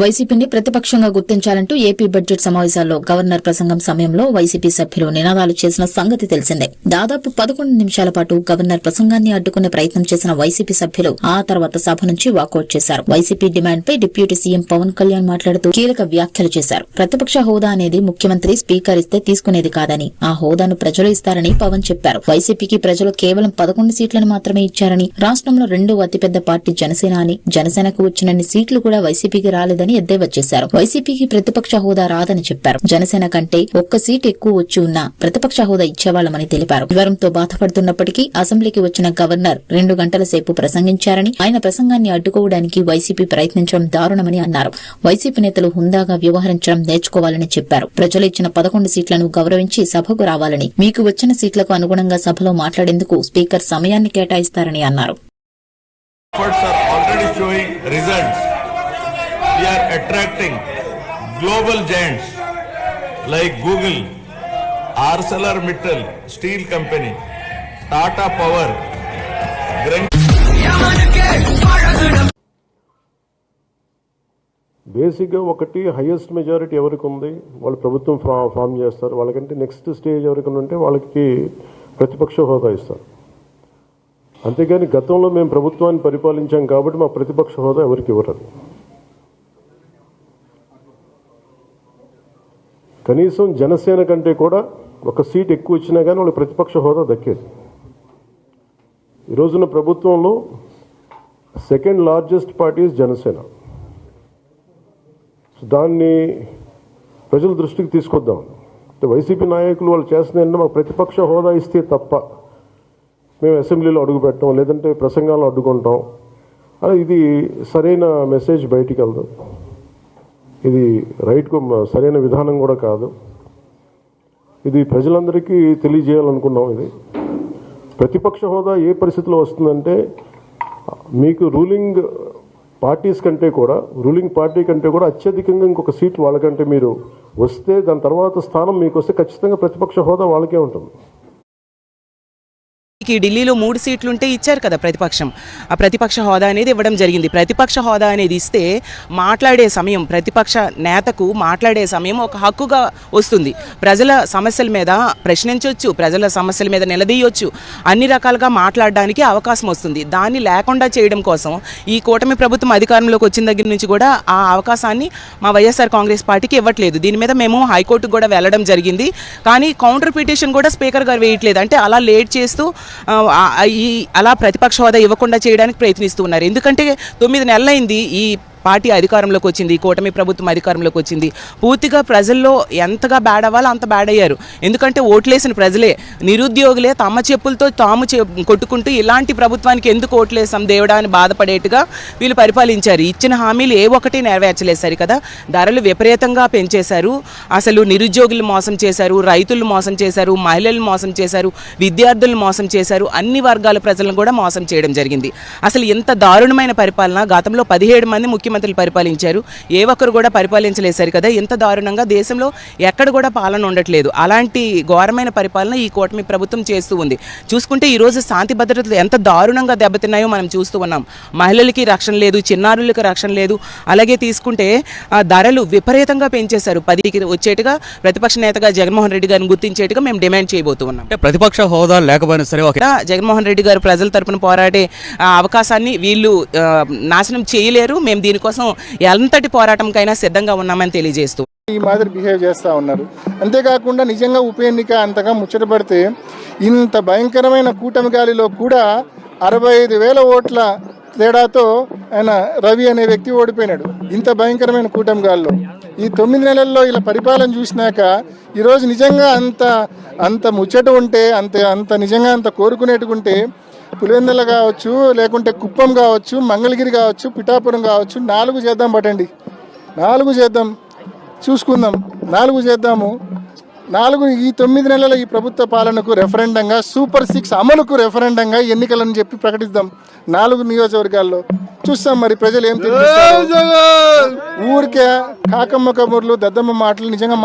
వైసీపీని ప్రతిపక్షంగా గుర్తించాలంటూ ఏపీ బడ్జెట్ సమావేశాల్లో గవర్నర్ ప్రసంగం సమయంలో వైసీపీ సభ్యులు నినాదాలు చేసిన సంగతి తెలిసిందే. దాదాపు పదకొండు నిమిషాల పాటు గవర్నర్ ప్రసంగాన్ని అడ్డుకునే ప్రయత్నం చేసిన వైసీపీ సభ్యులు ఆ తర్వాత సభ నుంచి వాకౌట్ చేశారు. వైసీపీ డిమాండ్ పై డిప్యూటీ సీఎం పవన్ కళ్యాణ్ మాట్లాడుతూ కీలక వ్యాఖ్యలు చేశారు. ప్రతిపక్ష హోదా అనేది ముఖ్యమంత్రి స్పీకర్ ఇస్తే తీసుకునేది కాదని ఆ హోదాను ప్రజలు ఇస్తారని పవన్ చెప్పారు. వైసీపీకి ప్రజలు కేవలం పదకొండు సీట్లను మాత్రమే ఇచ్చారని రాష్ట్రంలో రెండో అతిపెద్ద పార్టీ జనసేన అని జనసేనకు వచ్చినన్ని సీట్లు కూడా వైసీపీకి రాలేదని ఎద్దేవా చేశారు వైసీపీకి ప్రతిపక్ష హోదా రాదని చెప్పారు. జనసేన కంటే ఒక్క సీట్ ఎక్కువ వచ్చి ఉన్నా ప్రతిపక్ష హోదా ఇచ్చేవాళ్ళమని తెలిపారు. జ్వరంతో బాధపడుతున్నప్పటికీ అసెంబ్లీకి వచ్చిన గవర్నర్ రెండు గంటల సేపు ప్రసంగించారని ఆయన ప్రసంగాన్ని అడ్డుకోవడానికి వైసీపీ ప్రయత్నించడం దారుణమని అన్నారు. వైసీపీ నేతలు హుందాగా వ్యవహరించడం నేర్చుకోవాలని చెప్పారు. ప్రజలు ఇచ్చిన పదకొండు సీట్లను గౌరవించి సభకు రావాలని మీకు వచ్చిన సీట్లకు అనుగుణంగా సభలో మాట్లాడేందుకు స్పీకర్ సమయాన్ని కేటాయిస్తారని అన్నారు. Are attracting global showing like Google are attracting steel company Tata power బేసిక్గా ఒకటి హైయెస్ట్ మెజారిటీ ఎవరికి ఉంది? వాళ్ళు ప్రభుత్వం ఫా ఫామ్ చేస్తారు. వాళ్ళకంటే నెక్స్ట్ స్టేజ్ ఎవరికి ఉంటే వాళ్ళకి ప్రతిపక్ష హోదా ఇస్తారు. అంతేగాని గతంలో మేము ప్రభుత్వాన్ని పరిపాలించాం కాబట్టి మా ప్రతిపక్ష హోదా ఎవరికి ఇవ్వరు. కనీసం జనసేన కంటే కూడా ఒక సీట్ ఎక్కువ ఇచ్చినా కానీ వాళ్ళు ప్రతిపక్ష హోదా దక్కేది. ఈ రోజున ప్రభుత్వంలో సెకండ్ లార్జెస్ట్ పార్టీ జనసేన. దాన్ని ప్రజల దృష్టికి తీసుకొద్దాం. అంటే వైసీపీ నాయకులు వాళ్ళు చేస్తున్నాయంటే మాకు ప్రతిపక్ష హోదా ఇస్తే తప్ప మేము అసెంబ్లీలో అడుగు పెట్టాం లేదంటే ప్రసంగాలను అడ్డుకుంటాం. అలా ఇది సరైన మెసేజ్ బయటికి వెళ్దాం. ఇది రైట్కు సరైన విధానం కూడా కాదు. ఇది ప్రజలందరికీ తెలియజేయాలనుకున్నాం ఇది. ప్రతిపక్ష హోదా ఏ పరిస్థితిలో వస్తుందంటే మీకు రూలింగ్ పార్టీస్ కంటే కూడా రూలింగ్ పార్టీ కంటే కూడా అత్యధికంగా ఇంకొక సీట్ వాళ్ళకంటే మీరు వస్తే దాని తర్వాత స్థానం మీకు వస్తే ఖచ్చితంగా ప్రతిపక్ష హోదా వాళ్ళకే ఉంటుంది. ఈ ఢిల్లీలో మూడు సీట్లు ఉంటే ఇచ్చారు కదా ప్రతిపక్షం. ఆ ప్రతిపక్ష హోదా అనేది ఇవ్వడం జరిగింది. ప్రతిపక్ష హోదా అనేది ఇస్తే మాట్లాడే సమయం ప్రతిపక్ష నేతకు మాట్లాడే సమయం ఒక హక్కుగా వస్తుంది. ప్రజల సమస్యల మీద ప్రశ్నించవచ్చు ప్రజల సమస్యల మీద నిలదీయవచ్చు అన్ని రకాలుగా మాట్లాడడానికి అవకాశం వస్తుంది. దాన్ని లేకుండా చేయడం కోసం ఈ కూటమి ప్రభుత్వం అధికారంలోకి వచ్చిన దగ్గర నుంచి కూడా ఆ అవకాశాన్ని మా వైఎస్ఆర్ కాంగ్రెస్ పార్టీకి ఇవ్వట్లేదు. దీని మీద మేము హైకోర్టుకు కూడా వెళ్ళడం జరిగింది. కానీ కౌంటర్ పిటిషన్ కూడా స్పీకర్ గారు వేయట్లేదు. అంటే అలా లేట్ చేస్తూ అలా ప్రతిపక్ష హోదా ఇవ్వకుండా చేయడానికి ప్రయత్నిస్తూ ఉన్నారు. ఎందుకంటే తొమ్మిది నెలలైంది ఈ పార్టీ అధికారంలోకి వచ్చింది కూటమి ప్రభుత్వం అధికారంలోకి వచ్చింది. పూర్తిగా ప్రజల్లో ఎంతగా బ్యాడ్ అవ్వాలో అంత బ్యాడ్ అయ్యారు. ఎందుకంటే ఓట్లేసిన ప్రజలే నిరుద్యోగులే తమ చెప్పులతో తాము చె- కొట్టుకుంటూ ఇలాంటి ప్రభుత్వానికి ఎందుకు ఓట్లేసాం దేవుడా అని బాధపడేట్టుగా వీళ్ళు పరిపాలించారు. ఇచ్చిన హామీలు ఏ ఒక్కటి నెరవేర్చలేదు సరి కదా ధరలు విపరీతంగా పెంచేశారు. అసలు నిరుద్యోగులు మోసం చేశారు రైతులు మోసం చేశారు మహిళలు మోసం చేశారు విద్యార్థులు మోసం చేశారు అన్ని వర్గాల ప్రజలను కూడా మోసం చేయడం జరిగింది. అసలు ఇంత దారుణమైన పరిపాలన గతంలో పదిహేడు మంది ముఖ్యమంత్రులు పరిపాలించారు. ఏ ఒక్కరు కూడా పరిపాలించలేదు సరి కదా ఎంత దారుణంగా దేశంలో ఎక్కడ కూడా పాలన ఉండట్లేదు. అలాంటి ఘోరమైన పరిపాలన ఈ కూటమి ప్రభుత్వం చేస్తూ ఉంది. చూసుకుంటే ఈరోజు శాంతి భద్రతలు ఎంత దారుణంగా దెబ్బతిన్నాయో మనం చూస్తూ ఉన్నాం. మహిళలకి రక్షణ లేదు చిన్నారులకు రక్షణ లేదు. అలాగే తీసుకుంటే ఆ, ధరలు విపరీతంగా పెంచేశారు. పదికి వచ్చేట్టుగా ప్రతిపక్ష నేతగా జగన్మోహన్ రెడ్డి గారిని గుర్తించేట్టుగా మేము డిమాండ్ చేయబోతూ ఉన్నాం. అంటే ప్రతిపక్ష హోదా లేకపోయినా సరే జగన్మోహన్ రెడ్డి గారు ప్రజల తరపున పోరాడే అవకాశాన్ని వీళ్ళు నాశనం చేయలేరు. మేము దానికోసం ఎంతటి పోరాటంకైనా సిద్ధంగా ఉన్నామని తెలియజేస్తూ ఈ మాదిరి బిహేవ్ చేస్తూ ఉన్నారు. అంతేకాకుండా నిజంగా ఉప ఎన్నిక అంతగా ముచ్చటపడితే ఇంత భయంకరమైన కూటమి గాలిలో కూడా అరవై ఐదు వేల ఓట్ల తేడాతో ఆయన రవి అనే వ్యక్తి ఓడిపోయినాడు. ఇంత భయంకరమైన కూటమి గాలిలో. ఈ తొమ్మిది నెలల్లో ఇలా పరిపాలన చూసినాక ఈరోజు నిజంగా అంత అంత ముచ్చట ఉంటే అంత అంత నిజంగా అంత కోరుకునేట్టుకుంటే పులివెందుల కావచ్చు లేకుంటే కుప్పం కావచ్చు మంగళగిరి కావచ్చు పిఠాపురం కావచ్చు నాలుగు చేద్దాం పట్టండి. నాలుగు చేద్దాం. చూసుకుందాం. నాలుగు చేద్దాము. నాలుగు ఈ తొమ్మిది నెలల ఈ ప్రభుత్వ పాలనకు రెఫరెండంగా సూపర్ సిక్స్ అమలుకు రెఫరెండంగా ఎన్నికలని చెప్పి ప్రకటిద్దాం. నాలుగు నియోజకవర్గాల్లో. చూస్తాం మరి ప్రజలు ఏం. ఊరికే కాకమ్మ కబుర్లు దద్దమ్మ మాటలు నిజంగా